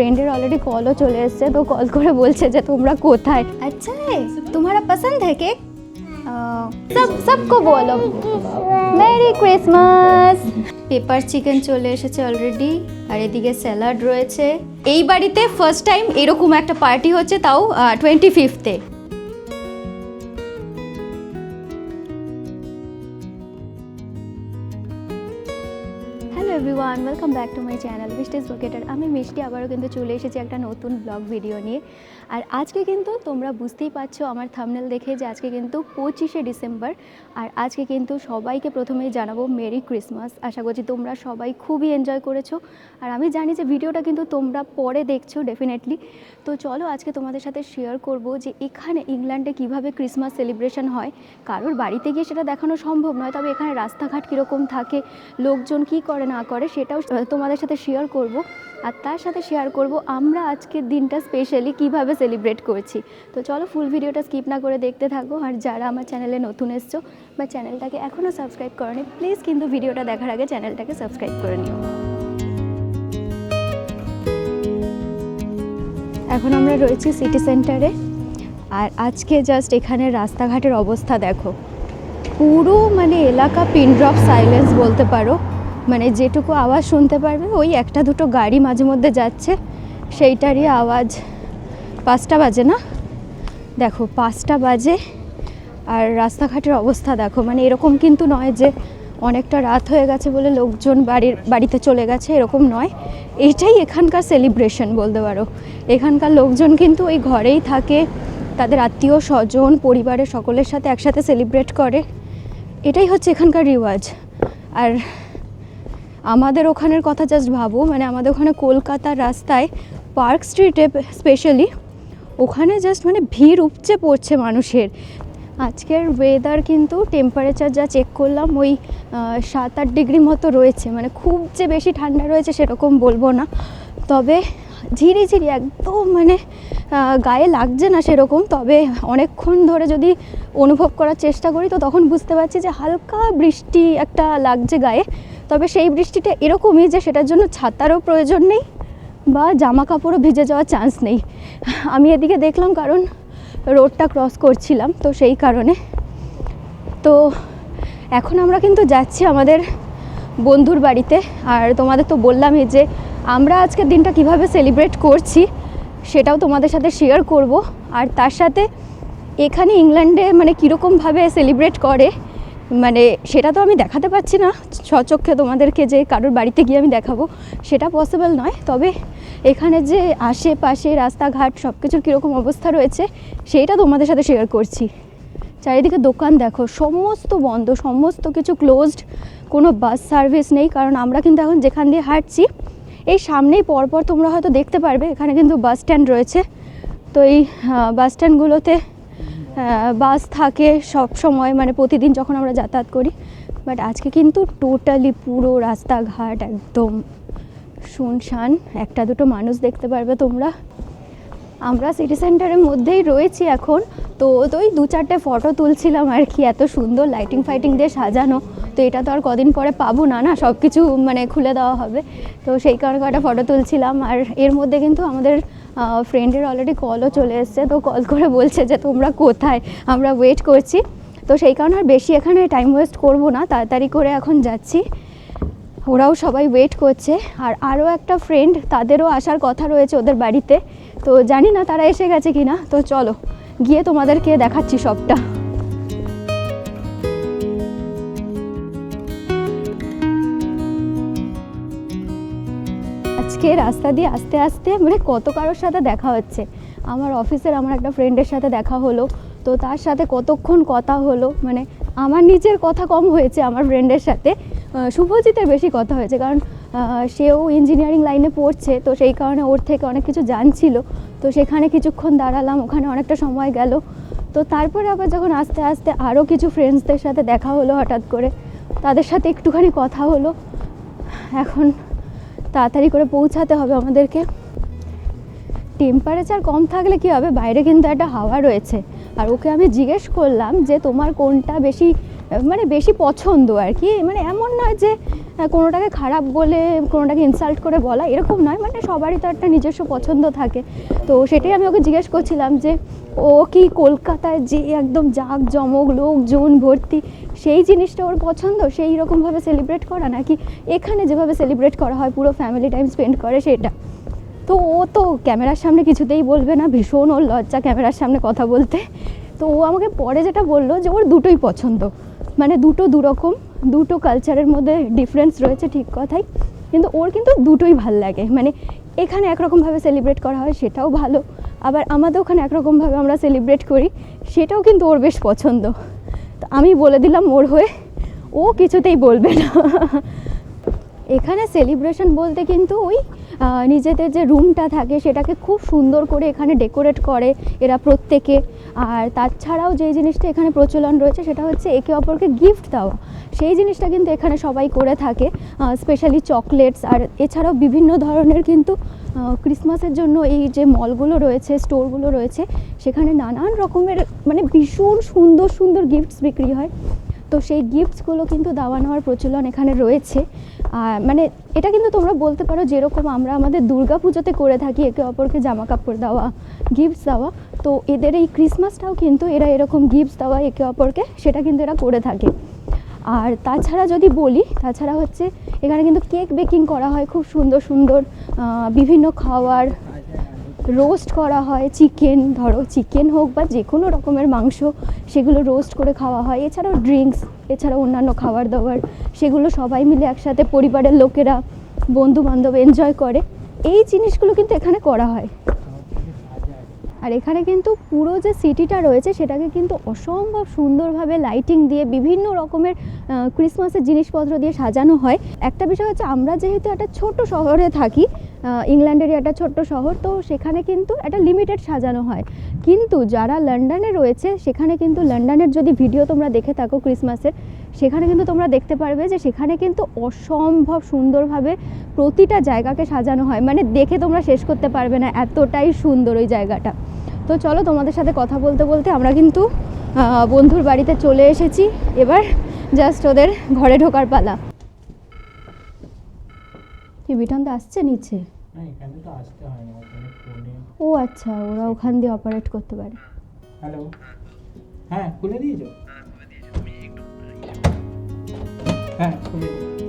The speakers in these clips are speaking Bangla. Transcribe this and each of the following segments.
ফ্রেন্ডের অলরেডি কলও চলে এসছে, তো কল করে বলছে যে তোমরা কোথায়? আচ্ছা তোমারা পছন্দ হ্যাঁ কেক সব, সবকো বলো। মেরি ক্রিসমাস পেপার চিকেন চলে এসেছে অলরেডি আর এদিকে স্যালাড রয়েছে। এই বাড়িতে ফার্স্ট টাইম এরকম একটা পার্টি হচ্ছে তাও twenty ফিফথে welcome back to my channel মিস্টেস লোকেটার আমি মিষ্টি আবারও কিন্তু চলে এসেছি একটা নতুন ব্লগ ভিডিও নিয়ে। আর আজকে কিন্তু তোমরা বুঝতেই পারছ আমার থামনেল দেখে যে আজকে কিন্তু পঁচিশে ডিসেম্বর, আর আজকে কিন্তু সবাইকে প্রথমেই জানাব মেরি ক্রিসমাস। আশা করছি তোমরা সবাই খুবই এনজয় করেছ। আর আমি জানি যে ভিডিওটা কিন্তু তোমরা পরে দেখছ ডেফিনেটলি তো চলো আজকে তোমাদের সাথে শেয়ার করব যে এখানে ইংল্যান্ডে কীভাবে ক্রিসমাস সেলিব্রেশন হয়। কারোর বাড়িতে গিয়ে সেটা দেখানো সম্ভব নয়, তবে এখানে রাস্তাঘাট কীরকম থাকে, লোকজন কি করে না করে সেটাও তোমাদের সাথে শেয়ার করব। আর তার সাথে শেয়ার করব আমরা আজকের দিনটা স্পেশালি কীভাবে সেলিব্রেট করছি। তো চলো ফুল ভিডিওটা স্কিপ না করে দেখতে থাকো। আর যারা আমার চ্যানেলে নতুন এসছো বা চ্যানেলটাকে এখনও সাবস্ক্রাইব করনি প্লিজ কিন্তু ভিডিওটা দেখার আগে চ্যানেলটাকে সাবস্ক্রাইব করে নিও। এখন আমরা রয়েছি সিটি সেন্টারে আর আজকে জাস্ট এখানে রাস্তাঘাটের অবস্থা দেখো। পুরো মানে এলাকা পিনড্রপ সাইলেন্স বলতে পারো। মানে যেটুকু আওয়াজ শুনতে পারবে, ওই একটা দুটো গাড়ি মাঝে মধ্যে যাচ্ছে। সেইটারই আওয়াজ। পাঁচটা বাজে না? দেখো, পাঁচটা বাজে। আর রাস্তাঘাটের অবস্থা দেখো মানে এরকম কিন্তু নয় যে অনেকটা রাত হয়ে গেছে বলে লোকজন বাড়ির, বাড়িতে চলে গেছে, এরকম নয়। এইটাই এখানকার সেলিব্রেশন বলতে পারো। এখানকার লোকজন কিন্তু ওই ঘরেই থাকে, তাদের আত্মীয় স্বজন, পরিবারের সকলের সাথে একসাথে সেলিব্রেট করে। এটাই হচ্ছে এখানকার রিওয়াজ। আর আমাদের ওখানের কথা জাস্ট ভাবো মানে আমাদের ওখানে কলকাতার রাস্তায় পার্ক স্ট্রিটে স্পেশালি ওখানে জাস্ট মানে ভিড় উপচে পড়ছে মানুষের। আজকের ওয়েদার কিন্তু টেম্পারেচার যা চেক করলাম ওই সাত আট ডিগ্রি মতো রয়েছে মানে খুব যে বেশি ঠান্ডা রয়েছে সেরকম বলব না। তবে ঝিরি ঝিরি, একদম মানে গায়ে লাগছে না সেরকম, তবে অনেকক্ষণ ধরে যদি অনুভব করার চেষ্টা করি তো তখন বুঝতে পারছি যে হালকা বৃষ্টি একটা লাগছে গায়ে। তবে সেই বৃষ্টিটা এরকমই যে সেটার জন্য ছাতারও প্রয়োজন নেই বা জামা কাপড়ও ভিজে যাওয়ার চান্স নেই। আমি এদিকে দেখলাম কারণ রোডটা ক্রস করছিলাম, তো সেই কারণে। তো এখন আমরা কিন্তু যাচ্ছি আমাদের বন্ধুর বাড়িতে। আর তোমাদের তো বললামই যে আমরা আজকের দিনটা কীভাবে সেলিব্রেট করছি, সেটাও তোমাদের সাথে শেয়ার করব। আর তার সাথে এখানে ইংল্যান্ডে মানে কীরকমভাবে সেলিব্রেট করে মানে সেটা তো আমি দেখাতে পারছি না। সচক্ষে তোমাদেরকে যে কারোর বাড়িতে গিয়ে আমি দেখাবো, সেটা পসিবল নয়। তবে এখানে যে আশেপাশে রাস্তাঘাট সব কিছুর কীরকম অবস্থা রয়েছে সেইটা তোমাদের সাথে শেয়ার করছি। চারিদিকে দোকান দেখো, সমস্ত বন্ধ, সমস্ত কিছু ক্লোজড কোনো বাস সার্ভিস নেই। কারণ আমরা কিন্তু এখন যেখান দিয়ে হাঁটছি, এই সামনেই পরপর তোমরা হয়তো দেখতে পারবে, এখানে কিন্তু বাস স্ট্যান্ড রয়েছে। তো এই বাস স্ট্যান্ডগুলোতে বাস থাকে সব সময় মানে প্রতিদিন যখন আমরা যাতায়াত করি। বাট আজকে কিন্তু টোটালি পুরো রাস্তাঘাট একদম শুনশান। একটা দুটো মানুষ দেখতে পারবে তোমরা। আমরা সিটি সেন্টারের মধ্যেই রয়েছি এখন। তো তো ওই দু চারটে ফটো তুলছিলাম আর কি, এত সুন্দর লাইটিং ফাইটিং দিয়ে সাজানো। তো এটা তো আর কদিন পরে পাবো না না? সব কিছু মানে খুলে দেওয়া হবে। তো সেই কারণে কয়েকটা ফটো তুলছিলাম। আর এর মধ্যে কিন্তু আমাদের ফ্রেন্ডের অলরেডি কলও চলে এসছে, তো কল করে বলছে যে তোমরা কোথায়? আমরা ওয়েট করছি। তো সেই কারণে আর বেশি এখানে টাইম ওয়েস্ট করব না, তাড়াতাড়ি করে এখন যাচ্ছি। ওরাও সবাই ওয়েট করছে। আর আরও একটা ফ্রেন্ড তাদেরও আসার কথা রয়েছে ওদের বাড়িতে। তো জানি না তারা এসে গেছে কি না তো চলো, গিয়ে তোমাদেরকে দেখাচ্ছি সবটা। আজকে রাস্তা দিয়ে আস্তে আস্তে মানে কত কারোর সাথে দেখা হচ্ছে। আমার অফিসের আমার একটা ফ্রেন্ডের সাথে দেখা হলো, তো তার সাথে কতক্ষণ কথা হলো মানে আমার নিজের কথা কম হয়েছে আমার ফ্রেন্ডের সাথে। শুভজিতের বেশি কথা হয়েছে কারণ সেও ইঞ্জিনিয়ারিং লাইনে পড়ছে, তো সেই কারণে ওর থেকে অনেক কিছু জানছিল। তো সেখানে কিছুক্ষণ দাঁড়ালাম, ওখানে অনেকটা সময় গেল। তো তারপরে আবার যখন আস্তে আস্তে আরও কিছু ফ্রেন্ডসদের সাথে দেখা হলো হঠাৎ করে, তাদের সাথে একটুখানি কথা হলো। এখন তাড়াতাড়ি করে পৌঁছাতে হবে আমাদেরকে। টেম্পারেচার কম থাকলে কি হবে? বাইরে কিন্তু একটা হাওয়া রয়েছে। আর ওকে আমি জিজ্ঞেস করলাম যে, তোমার কোনটা বেশি মানে বেশি পছন্দ আর কি? মানে এমন নয় যে কোনোটাকে খারাপ বলে, কোনোটাকে ইনসাল্ট করে বলা এরকম নয় মানে সবারই তো একটা নিজস্ব পছন্দ থাকে। তো সেটাই আমি ওকে জিজ্ঞেস করছিলাম যে, ও কি কলকাতায় যে একদম জাঁক জমক লোকজন ভর্তি, সেই জিনিসটা ওর পছন্দ? সেই রকমভাবে সেলিব্রেট করা নাকি এখানে যেভাবে সেলিব্রেট করা হয়, পুরো ফ্যামিলি টাইম স্পেন্ড করে সেটা? তো ও তো ক্যামেরার সামনে কিছুতেই বলবে না, ভীষণ ওর লজ্জা ক্যামেরার সামনে কথা বলতে। তো ও আমাকে পরে যেটা বলল যে ওর দুটোই পছন্দ মানে দুটো দুরকম। দুটো কালচারের মধ্যে ডিফারেন্স রয়েছে ঠিক কথাই। কিন্তু ওর কিন্তু দুটোই ভালো লাগে। মানে এখানে একরকমভাবে সেলিব্রেট করা হয়, সেটাও ভালো। আবার আমাদের ওখানে একরকমভাবে আমরা সেলিব্রেট করি, সেটাও কিন্তু ওর বেশ পছন্দ। তো আমি বলে দিলাম ওর হয়ে, ও কিছুতেই বলবে না। এখানে সেলিব্রেশন বলতে কিন্তু ওই নিজেদের যে রুমটা থাকে সেটাকে খুব সুন্দর করে এখানে ডেকোরেট করে এরা প্রত্যেকে। আর তাছাড়াও যে জিনিসটা এখানে প্রচলন রয়েছে সেটা হচ্ছে একে অপরকে গিফট দেওয়া। সেই জিনিসটা কিন্তু এখানে সবাই করে থাকে স্পেশালি চকলেটস আর এছাড়াও বিভিন্ন ধরনের কিন্তু ক্রিসমাসের জন্য এই যে মলগুলো রয়েছে স্টোরগুলো রয়েছে, সেখানে নানান রকমের মানে ভীষণ সুন্দর সুন্দর গিফটস বিক্রি হয়। তো সেই গিফটসগুলো কিন্তু দেওয়া নেওয়ার প্রচলন এখানে রয়েছে। মানে এটা কিন্তু তোমরা বলতে পারো যেরকম আমরা আমাদের দুর্গা পুজোতে করে থাকি একে অপরকে জামা কাপড় দেওয়া গিফটস দেওয়া। তো এদের এই ক্রিসমাসটাও কিন্তু এরা এরকম গিফটস দেওয়া একে অপরকে, সেটা কিন্তু এরা করে থাকে। আর তাছাড়া যদি বলি, তাছাড়া হচ্ছে এখানে কিন্তু কেক বেকিং করা হয় খুব সুন্দর সুন্দর বিভিন্ন খাওয়ার রোস্ট করা হয় চিকেন ধরো চিকেন হোক বা যে কোনো রকমের মাংস, সেগুলো রোস্ট করে খাওয়া হয়। এছাড়াও ড্রিঙ্কস এছাড়াও অন্যান্য খাবার দাবার, সেগুলো সবাই মিলে একসাথে পরিবারের লোকেরা বন্ধু বান্ধব এনজয় করে। এই জিনিসগুলো কিন্তু এখানে করা হয়। আর এখানে কিন্তু পুরো যে সিটিটা রয়েছে, সেটাকে কিন্তু অসম্ভব সুন্দরভাবে লাইটিং দিয়ে বিভিন্ন রকমের ক্রিসমাসের জিনিসপত্র দিয়ে সাজানো হয়। একটা বিষয় হচ্ছে, আমরা যেহেতু একটা ছোট শহরে থাকি ইংল্যান্ডেরই একটা ছোট্ট শহর, তো সেখানে কিন্তু একটা লিমিটেড সাজানো হয়। কিন্তু যারা লন্ডনে রয়েছে, সেখানে কিন্তু লন্ডনের যদি ভিডিও তোমরা দেখে থাকো ক্রিসমাসের সেখানে কিন্তু তোমরা দেখতে পারবে যে সেখানে কিন্তু অসম্ভব সুন্দরভাবে প্রতিটা জায়গাকে সাজানো হয়। মানে দেখে তোমরা শেষ করতে পারবে না এতটাই সুন্দর ওই জায়গাটা। তো চলো তোমাদের সাথে কথা বলতে বলতে আমরা কিন্তু বন্ধুর বাড়িতে চলে এসেছি। এবার জাস্ট ওদের ঘরে ঢোকার পালা। কি বিঠানদা আসছে নিচে? না এখানে তো আসতে না ওখানে ফোনে ও আচ্ছা ওরা ওখান দিয়ে অপারেট করতে পারে। হ্যালো হ্যাঁ খুলে দিয়েছ? হ্যাঁ খুলে দিয়েছি।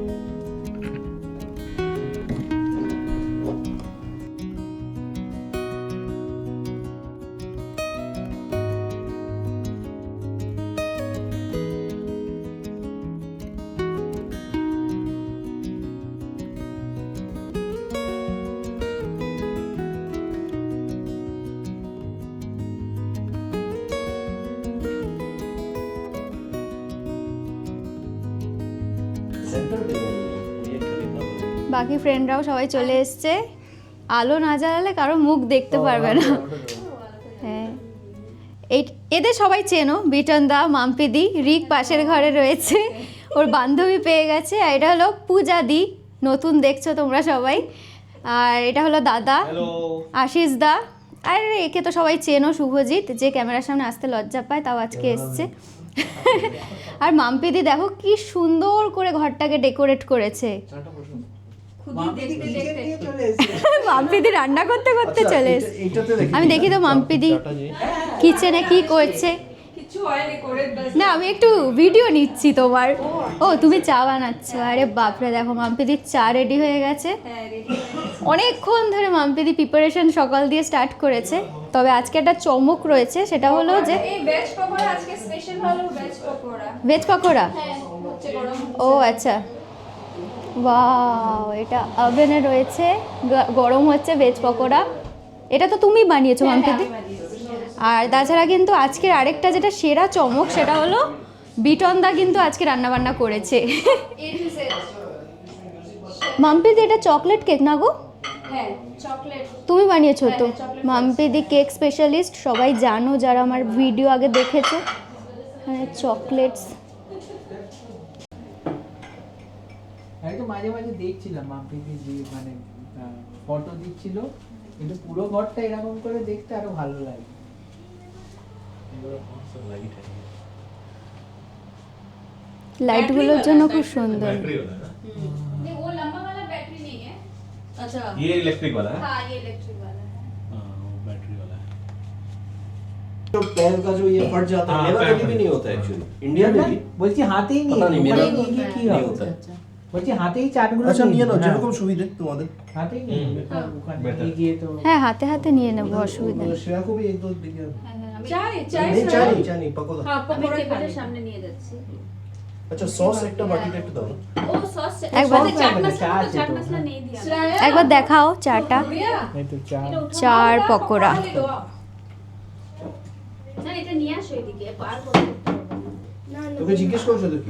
বাকি ফ্রেন্ডরাও সবাই চলে এসছে। আলো না জ্বালালে কারও মুখ দেখতে পারবে না। হ্যাঁ। এই এদের সবাই চেনো বিটন দা মাম্পিদি রিক পাশের ঘরে রয়েছে। ওর বান্ধবী পেয়ে গেছে আর এটা হলো পূজা দি। নতুন দেখছ তোমরা সবাই। আর এটা হলো দাদা আশিস দা। আর একে তো সবাই চেনো শুভজিৎ যে ক্যামেরার সামনে আসতে লজ্জা পায় তাও আজকে এসছে। আর মাম্পিদি দেখো কি সুন্দর করে ঘরটাকে ডেকোরেট করেছে। মাম্পিদি কিচেন। মাম্পিদি রান্না করতে করতে আচ্ছা, চলে আমি দেখি তো মাম্পিদি কিচেনে কি করছে? কিছু হয়নি করে ব্যাস। না আমি একটু ভিডিও নিচ্ছি তোমার। ও তুমি চা বানাচ্ছ। আরে বাপরে দেখো মাম্পিদির চা রেডি হয়ে গেছে। হ্যাঁ অনেকক্ষণ ধরে মাম্পিদি প্রিপারেশন সকাল দিয়ে স্টার্ট করেছে। তবে আজকে একটা চমক রয়েছে সেটা হলো যে ভেজ পকোড়া আজকে স্পেশাল হলো ভেজ পকোড়া। ভেজ পকোড়া? হ্যাঁ হচ্ছে গরম। ও আচ্ছা। ওয়াও এটা ওভেনে রয়েছে গরম হচ্ছে ভেজ পকোড়া। এটা তো তুমি বানিয়েছো মাম্পিদি আর তাছাড়া কিন্তু আজকের আরেকটা যেটা সেরা চমক সেটা হলো বিটনদা কিন্তু আজকে রান্নাবান্না করেছে। মাম্পিদি এটা চকলেট কেক না গো? হ্যাঁ তুমি বানিয়েছো তো? হ্যাঁ, মাম্পিদি কেক স্পেশালিস্ট সবাই জানো যারা আমার ভিডিও আগে দেখেছ। হ্যাঁ চকলেটস আমি তো মাঝে মাঝে দেখছিলাম মাম্পিদি যে মানে ফটো দিচ্ছিল কিন্তু পুরো ঘরটা এরকম করে দেখতে আরো ভালো লাগে লাইটগুলোর জন্য খুব সুন্দর হুম। अच्छा ये इलेक्ट्रिक वाला है हाँ ये इलेक्ट्रिक वाला है हाँ, वो बैटरी वाला है जो पैर का जो ये फट जाता है हाँ, मेरा पैर कभी भी में। नहीं होता एक्चुअली इंडिया में भी বলছি হাতেই নিয়ে पता नहीं, ওখানে मेरा- নিয়ে গিয়ে কি नहीं হবে होता है। বলছি হাতেই আচ্ছা নিয়ে নাও হ্যাঁ। যেরকম সুবিধে তোমাদের। নিয়ে গিয়ে তো হ্যাঁ হাতে হাতে নিয়ে নেব হ্যাঁ, অসুবিধা হ্যাঁ, নেই। দিকে। চাই চাই চাই। চাই। পকোড়া হ্যাঁ পকোড়া সামনে নিয়ে যাচ্ছি। আচ্ছা, একবার একবার দেখাও চাটা চার পকোড়া তোকে জিজ্ঞেস করছ তো কি?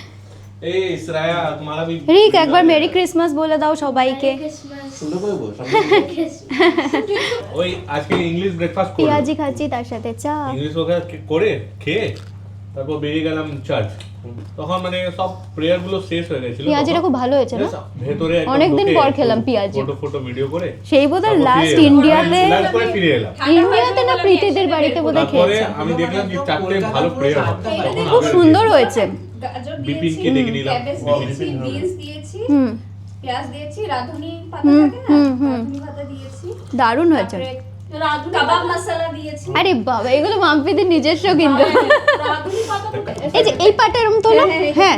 রিক একবার মেরি ক্রিসমাস বলে দাও সবাইকে। ওই আজকে ইংলিশ ব্রেকফাস্ট পেঁয়াজি খাচ্ছি তার সাথে চা। ইংলিশ ওখানে করে খেয়ে তারপর বেরিয়ে গেলাম চার্চ তখন মানে সব প্রেয়ারগুলো শেষ হয়ে গেছিল পেঁয়াজিটা খুব ভালো হয়েছে না? ভেতরে অনেকদিন পর খেলাম পেঁয়াজি। ফটো ফটো ভিডিও করে। সেই বোধহয় লাস্ট ইন্ডিয়াতে করে ফিরে এলাম। ইন্ডিয়াতে না প্রীতিদের বাড়িতে বোধহয় খেয়েছি। আমি দেখলাম যে চারটে ভালো প্রেয়ার খুব সুন্দর হয়েছে। গাজর বিপিনকে দেখে নিলাম ক্যাবেজ বিনস দিয়েছি পেঁয়াজ দিয়েছি রাঁধুনি পাতা থাকে না হুম, হুম। রাঁধুনি পাতা দিয়েছি দারুণ হয়েছে কাবাব মশলা দিয়েছি আরে বাবা এগুলো মাম্পিদের নিজস্ব কিন্তু রাঁধুনি পাতা তো এই যে এই পাটা তোলো হ্যাঁ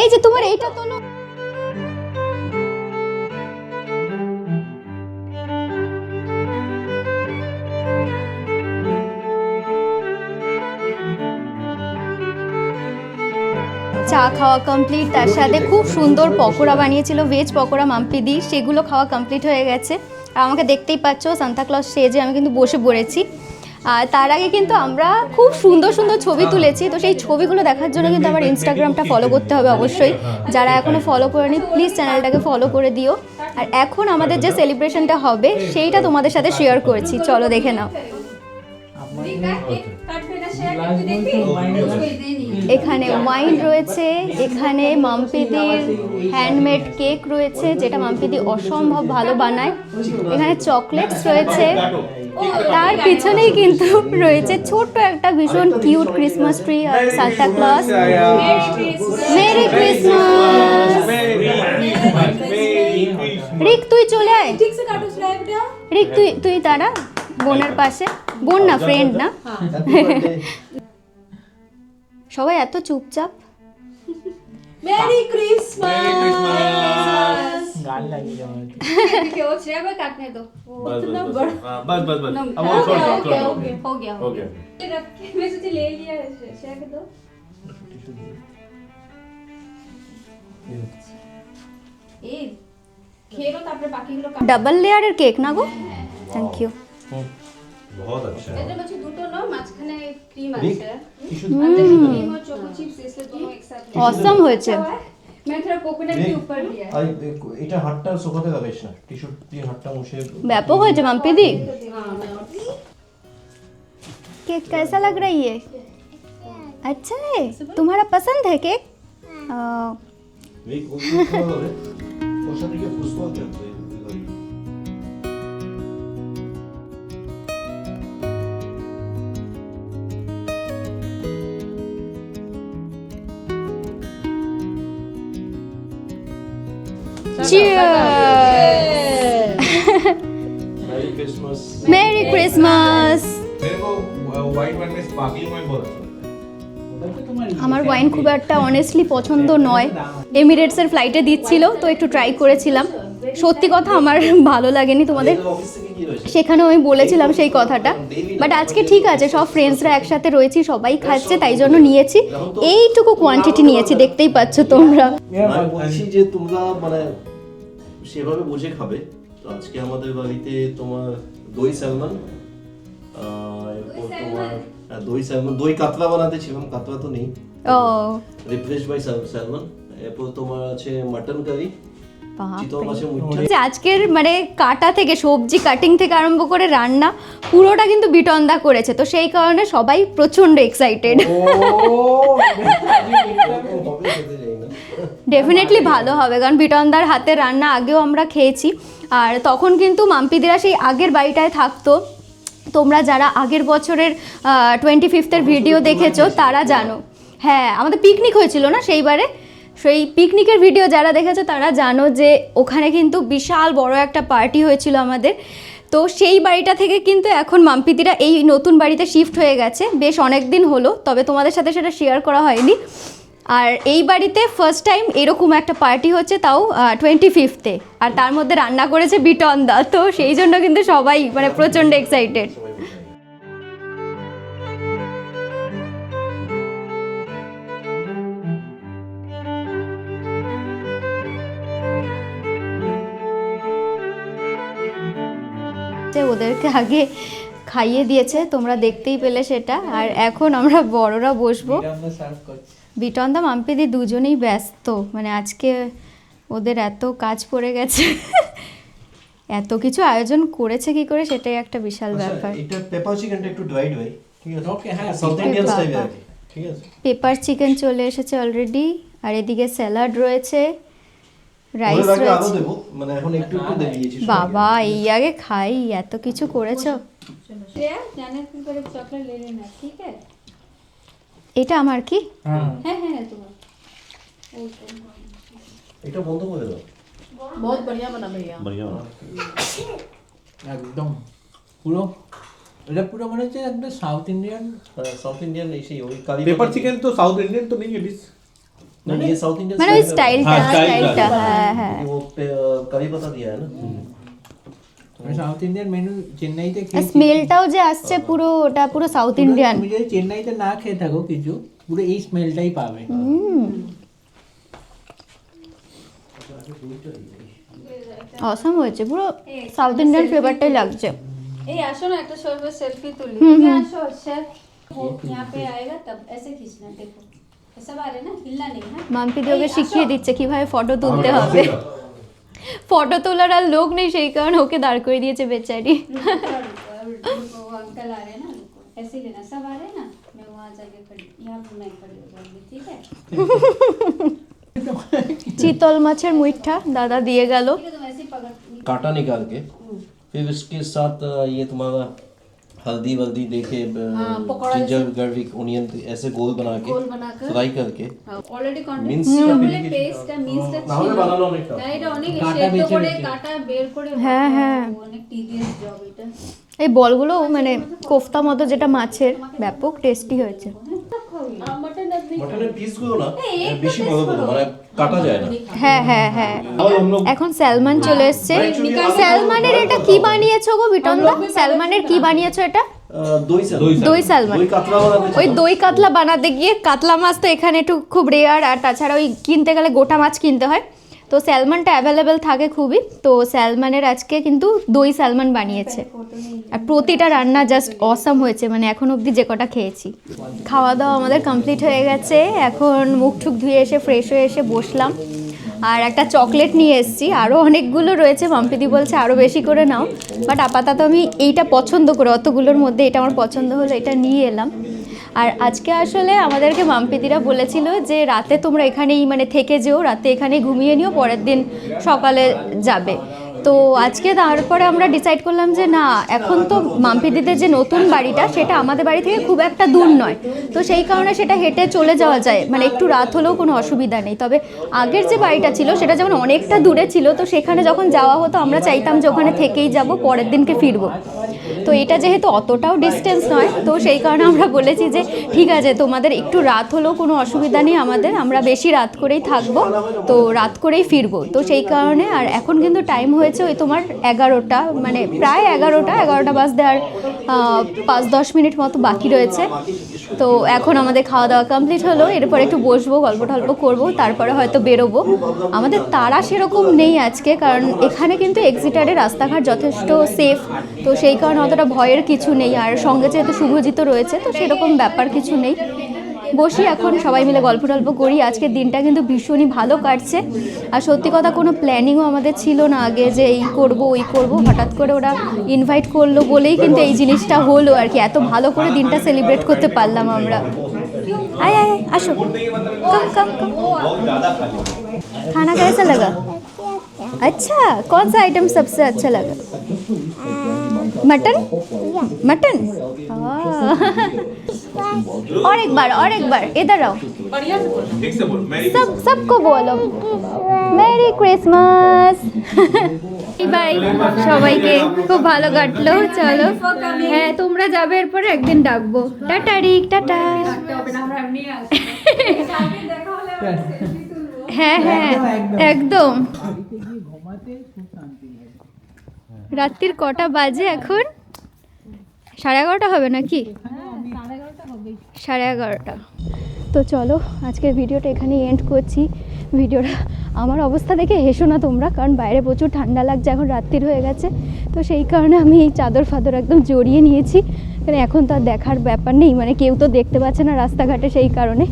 এই যে তোমার এইটা তোলো চা খাওয়া কমপ্লিট তার সাথে খুব সুন্দর পকোড়া বানিয়েছিল ভেজ পকোড়া মাম্পি দি সেগুলো খাওয়া কমপ্লিট হয়ে গেছে। আর আমাকে দেখতেই পাচ্ছ সান্তাক্লজ সেজে আমি কিন্তু বসে পড়েছি। আর তার আগে কিন্তু আমরা খুব সুন্দর সুন্দর ছবি তুলেছি তো সেই ছবিগুলো দেখার জন্য কিন্তু আমার ইনস্টাগ্রামটা ফলো করতে হবে অবশ্যই। যারা এখনও ফলো করেনি প্লিজ চ্যানেলটাকে ফলো করে দিও। আর এখন আমাদের যে সেলিব্রেশনটা হবে সেইটা তোমাদের সাথে শেয়ার করেছি। চলো দেখে নাও। এখানে ওয়াইন রয়েছে, এখানে মাম্পিদির হ্যান্ডমেড কেক রয়েছে, যেটা মাম্পিদি অসম্ভব ভালো বানায়। এখানে চকলেটস রয়েছে। তার পিছনেই কিন্তু রয়েছে ছোট্ট একটা ভীষণ কিউট ক্রিসমাস ট্রি আর Santa Claus merry Christmas Rick, তুই চলে আয়। রিক, তুই তুই তারা বোনের পাশে। বোন না ফ্রেন্ড না। সবাই এত চুপচাপ मेरी क्रिसमस গান লাগিয়ে যাওয়া হয়েছে। देखिए वो श्रेया को काटने दो वो बस इतना बस बड़ा बस बस बस अब वो हो छोड़ गया छोड़ हो गया हो गया हो गया ओके रख के मैं सोची ले लिया है श्रेया के दो এই খেয়ে লো তারপরে বাকিগুলো কাট ডাবল লেয়ারের কেক না গো থ্যাংক ইউ बहुत अच्छा है এদের মধ্যে দুটো না মাঝখানে ক্রিম রিক, আছে টিস্যু क्रीम और चोको चिप्स इसलिए दोनों एक साथ অসম হয়েছে मैं थोड़ा कोकोनट के রিক, ऊपर दिया है আর এই- এটা হাতটা শুকাতে লাগাইস না টিস্যু দিয়ে হাতটা মুছে ব্যাপক হয়েছে মাম্পিদি हाँ मैं और केक कैसा लग रही है अच्छा है तुम्हारा पसंद है केक है ওটা তো তোমার আমার ওয়াইন খুব একটা অনেস্টলি পছন্দ নয়। এমিরেটসের ফ্লাইটে দিচ্ছিল তো একটু ট্রাই করেছিলাম। সত্যি কথা আমার ভালো লাগেনি তোমাদের। সেখানেও আমি বলেছিলাম সেই কথাটা। বাট আজকে ঠিক আছে সব ফ্রেন্ডসরা একসাথে রয়েছি সবাই খাচ্ছে তাই জন্য নিয়েছি। এইটুকু কোয়ান্টিটি নিয়েছি দেখতেই পাচ্ছ তোমরা। আমি বলছি যে তোমরা মানে সেভাবে বুঝে খাবে। তো আজকে আমাদের বাড়িতে তোমার দই স্যালমন এরপর তোমার হ্যাঁ, দই স্যালমন দই কাতলা বানাতে ছিলাম কাতলা তো নেই। রিপ্লেস বাই স্যালমন এরপর তোমার আছে মাটন কারি যে আজকের মানে কাটা থেকে সবজি কাটিং থেকে আরম্ভ করে রান্না পুরোটা কিন্তু বিটনদা করেছে। তো সেই কারণে সবাই প্রচণ্ড এক্সাইটেড ডেফিনেটলি ভালো হবে কারণ বিটনদার হাতে রান্না আগেও আমরা খেয়েছি। আর তখন কিন্তু মাম্পিদিরা সেই আগের বাড়িটায় থাকতো। তোমরা যারা আগের বছরের টোয়েন্টি ফিফথের ভিডিও দেখেছ তারা জানো। হ্যাঁ আমাদের পিকনিক হয়েছিল না সেইবারে? সেই পিকনিকের ভিডিও যারা দেখেছ তারা জানো যে ওখানে কিন্তু বিশাল বড় একটা পার্টি হয়েছিল আমাদের। তো সেই বাড়িটা থেকে কিন্তু এখন মাম্পিদিরা এই নতুন বাড়িতে শিফট হয়ে গেছে। বেশ অনেক দিন হলো তবে তোমাদের সাথে সেটা শেয়ার করা হয়নি। আর এই বাড়িতে ফার্স্ট টাইম এরকম একটা পার্টি হচ্ছে তাও টোয়েন্টি ফিফথে আর তার মধ্যে রান্না করেছে বিটন দা তো সেই জন্য কিন্তু সবাই মানে প্রচণ্ড এক্সাইটেড ওদেরকে আগে খাইয়ে দিয়েছে তোমরা দেখতেই পেলে সেটা। আর এখন আমরা বড়রা বসবো। বিটন বিটনদা মাম্পিদি দুজনেই ব্যস্ত। মানে আজকে ওদের এত কাজ পড়ে গেছে। এত কিছু আয়োজন করেছে কি করে সেটাই একটা বিশাল ব্যাপার। এটা পেপার চিকেনটা একটু ড্রাইড হয়। ঠিক আছে? Okay, হ্যাঁ, সাউথ ইন্ডিয়ান স্টাইল ঠিক আছে? পেপার চিকেন চলে এসেছে অলরেডি আর এদিকে স্যালাড রয়েছে। রাইস রয়েছে। মানে এখন একটু একটু বাবা এই আগে খাই এত কিছু করেছ। श्रेया जाने के ऊपर एक चॉकलेट ले लेना ठीक है এটা আমার কি হ্যাঁ है है है तुम्हारा এটা বন্ধ করে দাও बहुत बढ़िया बना भैया একদম পুরো এটা পুরো মনে হচ্ছে একদম সাউথ ইন্ডিয়ান সাউথ ইন্ডিয়ান এই সেই ওই কারি पेपर चिकन तो साउथ इंडियन तो नहीं है डिश না ये साउथ इंडियन মানে ওই স্টাইলটা হ্যাঁ, style টা। স্টাইলটা হ্যাঁ হ্যাঁ वो करी पत्ता दिया है ना সাউথ ইন্ডিয়ান মেনু চেন্নাইতে স্মেলটাও যে আসছে পুরো ওটা পুরো সাউথ ইন্ডিয়ান তুমি যদি চেন্নাইতে না খেয়ে থাকো কিছু পুরো এই স্মেলটাই পাবে। অসম হয়েছে পুরো সাউথ ইন্ডিয়ান ফ্লেভারটাই লাগছে। এই আসো না একটা সর্বে সেলফি তুলি। আসো স্যার মাম্পি দিওকে শিখিয়ে দিচ্ছে কীভাবে ফটো তুলতে হবে। ফটো তোলার আর লোক নেই সেই কারণে ওকে দাঁড় করে দিয়েছে বেচারি रुको वो अंकल आ रहे हैं ना रुको ऐसे ही लेना सब आ रहे हैं ना मैं वहाँ जाके खड़ी यहाँ पर मैं खड़ी हो जाऊंगी ठीक है চিতল মাছের মুইঠা দাদা দিয়ে গেল ठीक है तुम ऐसे ही पकड़ कांटा निकाल के फिर उसके साथ अ, ये तुम्हारा हल्दी वल्दी देके हाँ, पकौड़ा जिंजर गार्लिक ओनियन ऐसे गोल बना के গোল বানাকে फ्राई करके অলরেডি মিন্স কন্টিনিউ পেস্টটা মিন্সটা না হলে ছিল বানানো অনেকটা না এটা অনেক কাটা সেদ্ধ বেছে করে বেছে। কাটা বের করে হ্যাঁ, হ্যাঁ। বানানো, অনেক টিডিয়াস জব এটা এই বলগুলো মানে কোফতা মতো যেটা মাছের ব্যাপক টেস্টি হয়েছে মটন আপনি মটনের পিসগুলো না এই বেশি বড় বড় মানে কাটা যায় না। হ্যাঁ হ্যাঁ হ্যাঁ এখন স্যালমন চলে এসছে। স্যালমনের এটা কি বানিয়েছো গো বিটনদা? স্যালমনের কি বানিয়েছো এটা? দই বানাতে ওই দই কাতলা বানাতে গিয়ে কাতলা মাছ তো এখানে একটু খুব রেয়ার আর তাছাড়া ওই কিনতে গেলে গোটা মাছ কিনতে হয়। তো স্যালমনটা অ্যাভেলেবেল থাকে খুবই। তো স্যালমনের আজকে কিন্তু দই স্যালমন বানিয়েছে। আর প্রতিটা রান্না জাস্ট অসাম হয়েছে মানে এখন অবধি যে কটা খেয়েছি। খাওয়া দাওয়া আমাদের কমপ্লিট হয়ে গেছে। এখন মুখ টুক ধুয়ে এসে ফ্রেশ হয়ে এসে বসলাম। আর একটা চকলেট নিয়ে এসেছি। আরও অনেকগুলো রয়েছে মাম্পিদি বলছে আরও বেশি করে নাও। বাট আপাতত আমি এইটা পছন্দ করে, অতগুলোর মধ্যে এটা আমার পছন্দ হলো, এটা নিয়ে এলাম। আর আজকে আসলে আমাদেরকে মাম্পিদিরা বলেছিল যে রাতে তোমরা এখানেই মানে থেকে যেও, রাতে এখানে ঘুমিয়ে নিও, পরের দিন সকালে যাবে। তো আজকে তারপরে আমরা ডিসাইড করলাম যে না, এখন তো মাম্পিদিদের যে নতুন বাড়িটা, সেটা আমাদের বাড়ি থেকে খুব একটা দূর নয়। তো সেই কারণে সেটা হেঁটে চলে যাওয়া যায়। মানে একটু রাত হলেও কোনো অসুবিধা নেই। তবে আগের যে বাড়িটা ছিল, সেটা যেমন অনেকটা দূরে ছিল, তো সেখানে যখন যাওয়া হতো, আমরা চাইতাম যে ওখানে থেকেই যাব, পরের দিনকে ফিরবো। তো এটা যেহেতু অতটাও ডিস্টেন্স নয়, তো সেই কারণে আমরা বলেছি যে, ঠিক আছে, তোমাদের একটু রাত হলেও কোনো অসুবিধা নেই আমাদের, আমরা বেশি রাত করেই থাকব, তো রাত করেই ফিরবো। তো সেই কারণে আর এখন কিন্তু টাইম হয়েছে ওই তোমার এগারোটা মানে প্রায় এগারোটা এগারোটা আর আহ, পাঁচ দশ মিনিট মতো বাকি রয়েছে। তো এখন আমাদের খাওয়া দাওয়া কমপ্লিট হলো এরপর একটু বসবো গল্প টল্প করব তারপরে হয়তো বেরোবো। আমাদের তারা সেরকম নেই আজকে কারণ এখানে কিন্তু এক্সিটারে রাস্তাঘাট যথেষ্ট সেফ তো সেই কারণে অতটা ভয়ের কিছু নেই। আর সঙ্গে যেহেতু শুভজিৎ রয়েছে তো সেরকম ব্যাপার কিছু নেই। বসি এখন সবাই মিলে গল্প টল্প করি আজকের দিনটা কিন্তু ভীষণই ভালো কাটছে আর সত্যি কথা কোনো প্ল্যানিংও আমাদের ছিল না আগে যে এই করব ওই করব হঠাৎ করে ওরা ইনভাইট করলো বলেই কিন্তু এই জিনিসটা হলো আর কি এত ভালো করে দিনটা সেলিব্রেট করতে পারলাম আমরা আয় আয় আয়, আসো कम कम कम खाना कैसा लगा अच्छा कौन सा आइटम सबसे अच्छा लगा मटन मटन हाँ। और एक बार और एक बार इधर आओ ঠিক সে বল মেরি सब सबको बोलो মেরি ক্রিসমাস বাই সবাইকে খুব ভালো কাটলো চলো হ্যাঁ তোমরা যাবে এরপরে একদিন ডাকবো টাটা রিক টাটা হ্যাঁ হ্যাঁ একদম ঘুমাতে খুব শান্তি লাগে রাত্রির কটা বাজে এখন সাড়ে এগারোটা হবে নাকি সাড়ে এগারোটা। তো চলো, আজকের ভিডিওটা এখানে এন্ড করছি। ভিডিওটা আমার অবস্থা দেখে হেসো না তোমরা, কারণ বাইরে প্রচুর ঠান্ডা লাগছে, এখন রাত্রির হয়ে গেছে। তো সেই কারণে আমি এই চাদর ফাদর একদম জড়িয়ে নিয়েছি। কারণ এখন তো আর দেখার ব্যাপার নেই মানে কেউ তো দেখতে পাচ্ছে না রাস্তাঘাটে সেই কারণে।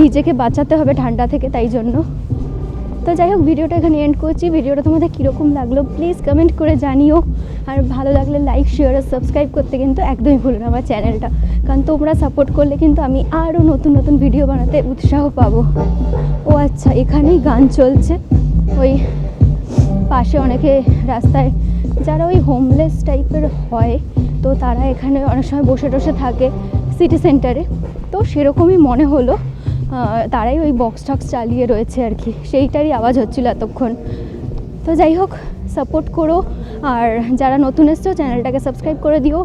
নিজেকে বাঁচাতে হবে ঠান্ডা থেকে, তাই জন্য। তো যাই হোক, ভিডিওটা এখানে এন্ড করছি। ভিডিওটা তোমাদের কীরকম লাগল প্লিজ কমেন্ট করে জানিও। আর ভালো লাগলে লাইক শেয়ার আর সাবস্ক্রাইব করতে কিন্তু একদমই ভুলো না আমার চ্যানেলটা কারণ তোমরা সাপোর্ট করলে কিন্তু আমি আরও নতুন নতুন ভিডিও বানাতে উৎসাহ পাবো। ও আচ্ছা এখানেই গান চলছে। ওই পাশে অনেকে রাস্তায়, যারা ওই হোমলেস টাইপের হয়, তো তারা এখানে অনেক সময় বসে টসে থাকে সিটি সেন্টারে তো সেরকমই মনে হলো তারাই ওই বক্স টক্স চালিয়ে রয়েছে আর কি। সেইটারই আওয়াজ হচ্ছিল এতক্ষণ। তো যাই হোক সাপোর্ট করো। আর যারা নতুন এসছো চ্যানেলটাকে সাবস্ক্রাইব করে দিও।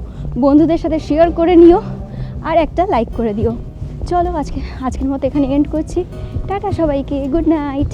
বন্ধুদের সাথে শেয়ার করে নিও। আর একটা লাইক করে দিও। চলো আজকে, আজকের মতো এখানে এন্ড করছি। টাটা সবাইকে গুড নাইট